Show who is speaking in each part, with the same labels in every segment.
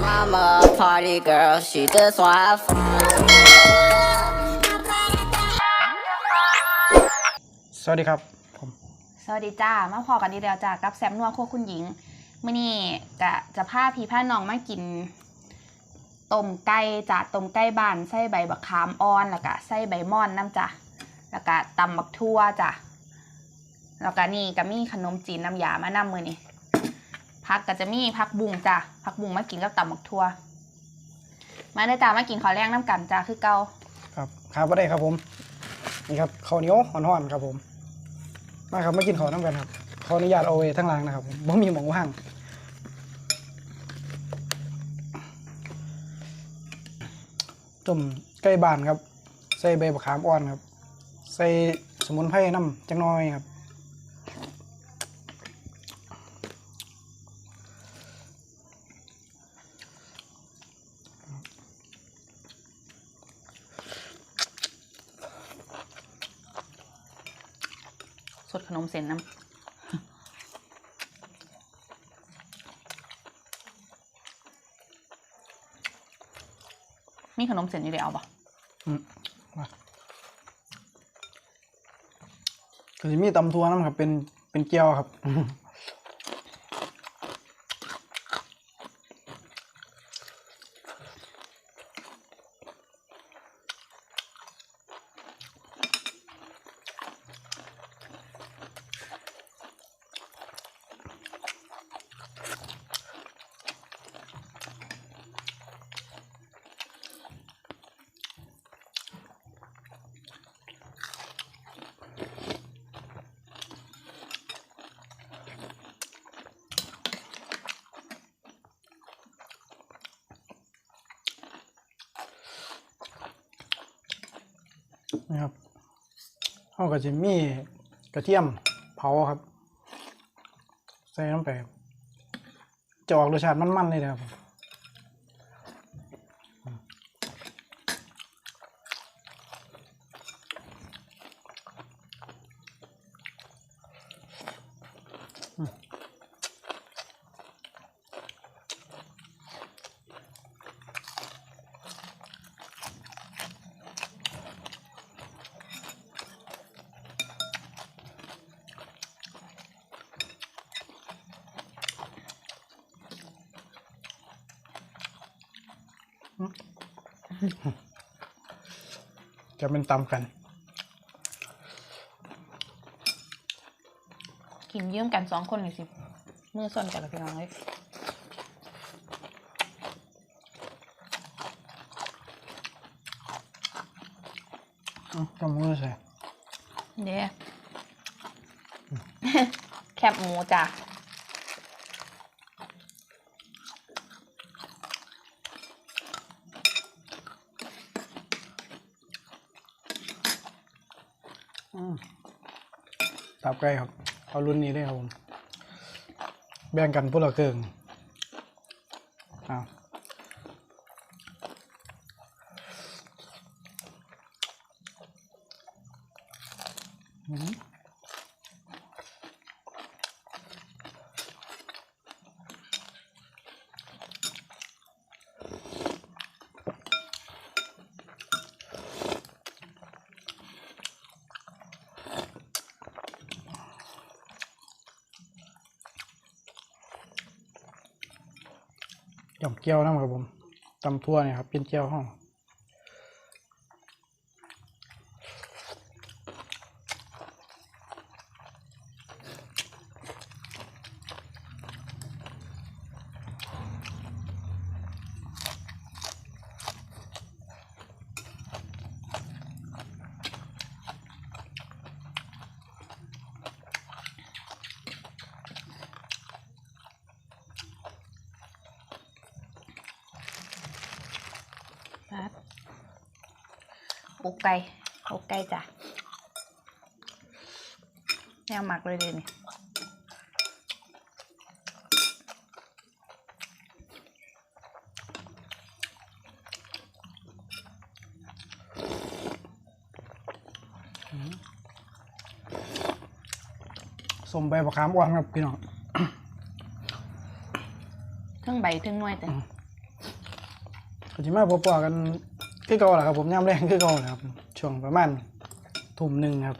Speaker 1: mama a party girl, she just wanna have fun.
Speaker 2: สวัสดีครับผม
Speaker 3: สวัสดีจ้า มาพอกันดีแล้วจ้ากับแซมนัวโครัวคุณหญิงมื่อนี้กะจะพาพี่พาน้องมากินต้มไก่จ้าต้มไก่บ้านใส่ใบบักขามอ่อนแล้วก็ใส่ใบม่อนน้ำจ้ะแล้วก็ตำบักทั่วจ้ะแล้วก็นี่ก็มีขนมจีนน้ำยามานำมือนี่ พักก็จะมีพักบุ้งจ้ะพักบุ้งมากินกับตำบักทั่ว มาได้จ้ามากินข้าวแรงน้ำกันจ้าคือเกา
Speaker 2: ครับครับว่าได้ครับผม นี่ครับข้าวเหนียวห่อนๆครับผม มาครับมากินข้าวน้ำกันครับขออนุญาตเอาไว้ทั้งล่างนะครับผมบ่มีหมองว่างต้มไก่บ้านครับ ใส่ใบมะขามอ่อนครับ ใส่สมุนไพรน้ำจังน้อยครับ
Speaker 3: ดขนมเส้นน้ำมีขนมเส้นอยู่เดียวปะ
Speaker 2: อืมมาก็จะมีตำทัวน้ำครับ เป็นเป็นเกี๊ยวครับ นะครับเขาก็จะมีกระเทียมเผาครับ ใส่น้ำไปจะออกรสชาติมันๆเลยนะครับ จะเป็นตำกัน
Speaker 3: กินเยื่อมกันสองคนเลยสิมือส่วนกันละพี่น้องเลย
Speaker 2: อืมจำมือใส่
Speaker 3: เด้แคบหมูจ้ะ
Speaker 2: ตับไก่ครับ เอารุ่นนี้ได้ครับผม แบ่งกันพวกเราเกิงอ้าวอืม ย่อมเกี๊ยวนะครับผมตำทั่วเนี่ยครับเป็นเกี๊ยวห้อง
Speaker 3: อกไก่อกไก่จ้ะแนวหมักเลยเลยนี่
Speaker 2: สมใบมะขามอ่อนครับพี่น้อง
Speaker 3: เทั้งใบเทั้งหน่วยแต่
Speaker 2: อืมก็จะมาพบปะกัน คือเก่าแหละครับผมย่ำแรงคือเก่าแหละครับ ช่วงประมาณทุ่มหนึ่งครับ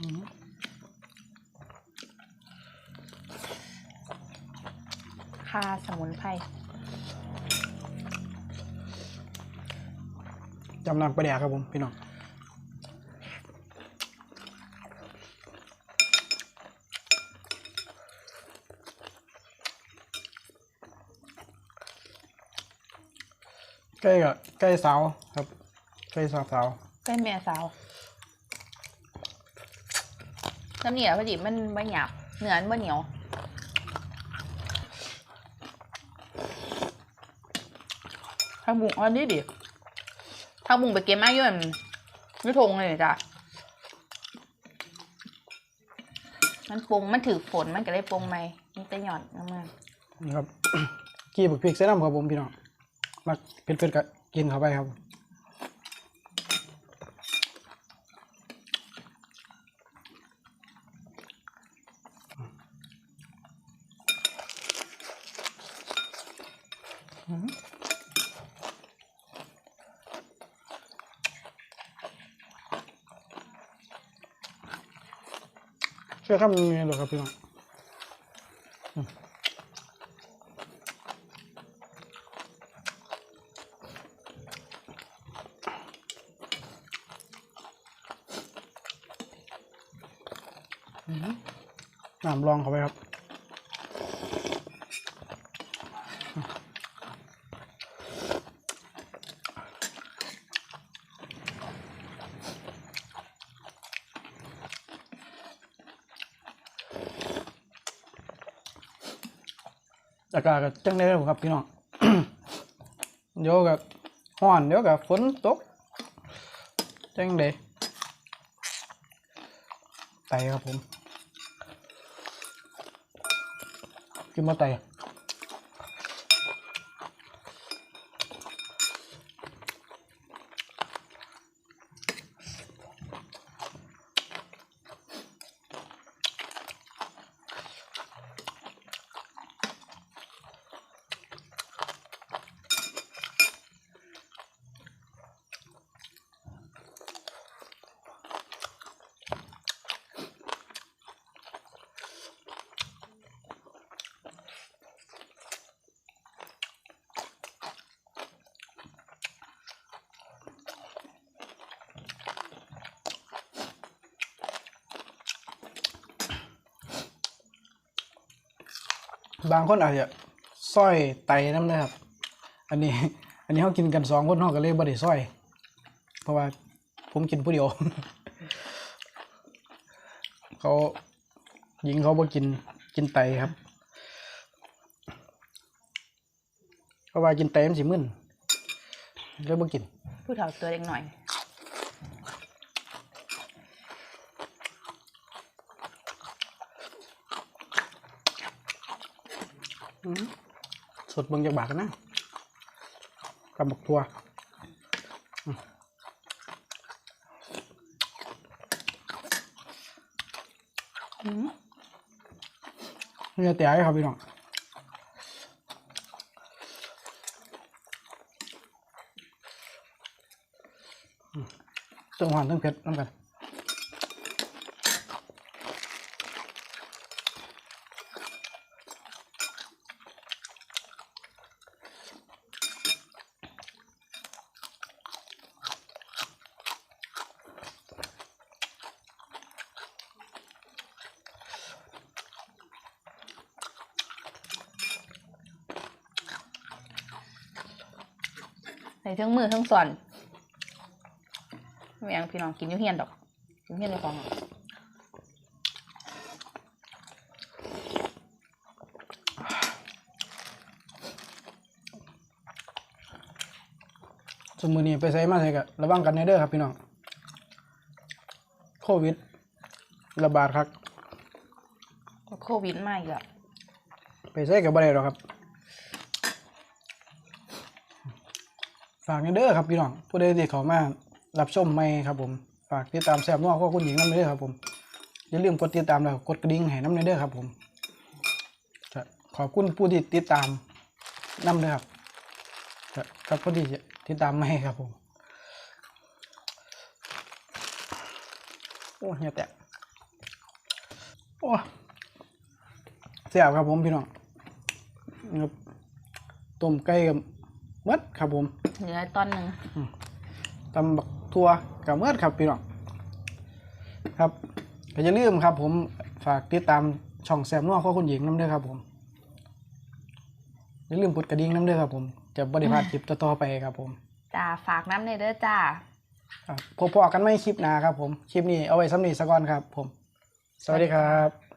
Speaker 3: คาสมุนไพร
Speaker 2: จำนำประเดี๋ยวครับผม พี่น้องใกล้กับใกล้เสาครับใกล้สาวสาว
Speaker 3: ใกล้แม่สาวน้ำเหนียวพอดีมันไม่หยาบเนื้อมันบ่เหนียวถ้าบุงอันนี้ดิถ้าบุงไปเก็บมาอยู่อันไม่ทงเลยจ้ะมันปรุงมันถือฝนมันก็ได้ปรุงไหมมันจะหย่อนน้ำมัน
Speaker 2: นี่ครับกี้บักพริกใส่น้ำครับผมพี่น้องมาเผ็ดๆก็กินเข้าไปครับ เชื่อครับมีหรอครับพี่น้องอืมอืมน้ำรองเข้าไปครับ อากาศก็จังได้ครับพี่น้อง เดี๋ยวกับห้อนเดี๋ยวกับฝนตกจังได้ไตครับผมกินมาไต บางคนอาจจะสร้อยไตน้ำนะครับ อันนี้ อันนี้เขากินกันสองคนเขาก็เลยบ่ได้สร้อย เพราะว่าผมกินผู้เดียว เขาหญิงเขาบ่กินกินไตครับ เพราะว่ากินไตมันสิมึนเลยบ่กิน
Speaker 3: ผู้เฒ่าตัวเล็กหน่อย
Speaker 2: สดเบิ่งจากบากกันนะกับบักทัวอืมนี่จะเตะให้ครับพี่น้องต้องหวานต้องเผ็ดน้ำกัน
Speaker 3: ใครื่องมือเครื่องส่วนไม่งพี่น้องกินยุ่เฮียนดอกกินเฮียนในกอง
Speaker 2: สมมือนี้ไปใส่มาใส่กันระวังกันในเด้อครับพี่น้องโควิด ระบาดครับ
Speaker 3: โควิดไม่กอะ
Speaker 2: ไปใส่กับบะไรหรอครับ ฝากในเด้อครับพี่น้องผู้ใดที่เขามารับชมไม่ครับผมฝากติดตามแซ่บนัวข้อคุณหญิงน้ำเด้อครับผมอย่าลืมกดติดตามแล้วกดกระดิ่งให้น้ำในเด้อครับผมขอบคุณผู้ที่ติดตามน้ำเด้อครับก็กับผู้ที่ติดตามไม่ครับผมโอ้เหียแตกโอ้เสียบครับผมพี่น้องต้มไก่กับเมดครับผม
Speaker 3: เหลือตอนหนึ่ง
Speaker 2: ตำบักทั่วกับเมดครับพี่น้องครับก็อย่าลืมครับ ผมฝากติดตามช่องแซมนัวข้อคุณหญิงน้ำเด้อครับ ผมอย่าลืมกดกระดิ่งน้ำเด้อครับ ผมจะบริพลาดคลิปต่อๆไปครับ ผม
Speaker 3: จ้าฝากน้ำในเด้อจ้า
Speaker 2: ครับพบกันไม่คลิปหน้าครับ ผมคลิปนี้เอาไว้สำนีสะก่อนครับ ผม สวัสดีครับ